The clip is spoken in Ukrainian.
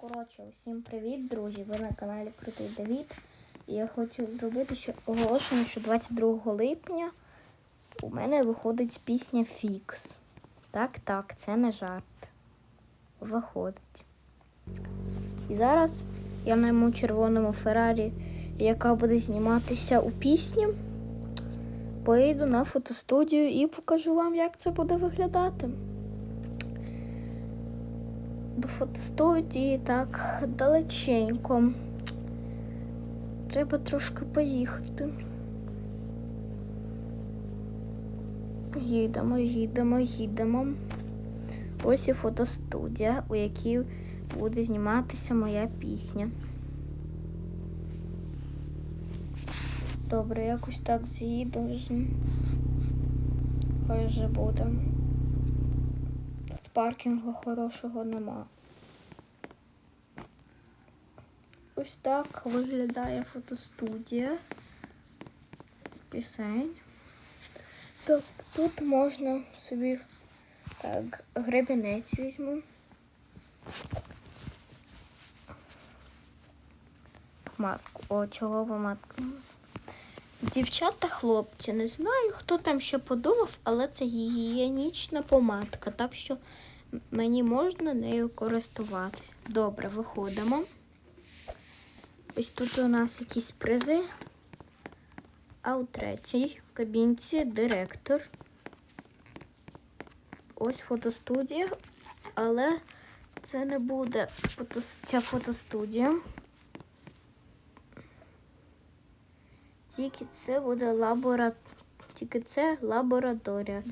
Коротше, усім привіт, друзі! Ви на каналі Крутий Давід. І я хочу зробити ще оголошення, що 22 липня у мене виходить пісня Фікс. Так, так, це не жарт. Виходить. І зараз я найму червоному Феррарі, яка буде зніматися у пісні. Поїду на фотостудію і покажу вам, як це буде виглядати до фотостудії так далеченько. Треба трошки поїхати. Їдемо, їдемо, їдемо. Ось і фотостудія, у якій буде зніматися моя пісня. Добре, якось так з'їду вже. Хай вже буде. Паркінгу хорошого нема. Ось так виглядає фотостудія пісень. Так, тут можна собі так, гребінець візьму. Матку, о, чолова матка. Дівчата, хлопці, не знаю, хто там що подумав, але це гігієнічна помадка, так що мені можна нею користуватись. Добре, виходимо. Ось тут у нас якісь призи. А у третій кабінці директор. Ось фотостудія, але це не буде фото... ця фотостудія. Тільки це буде лабора... Тільки це лабораторія.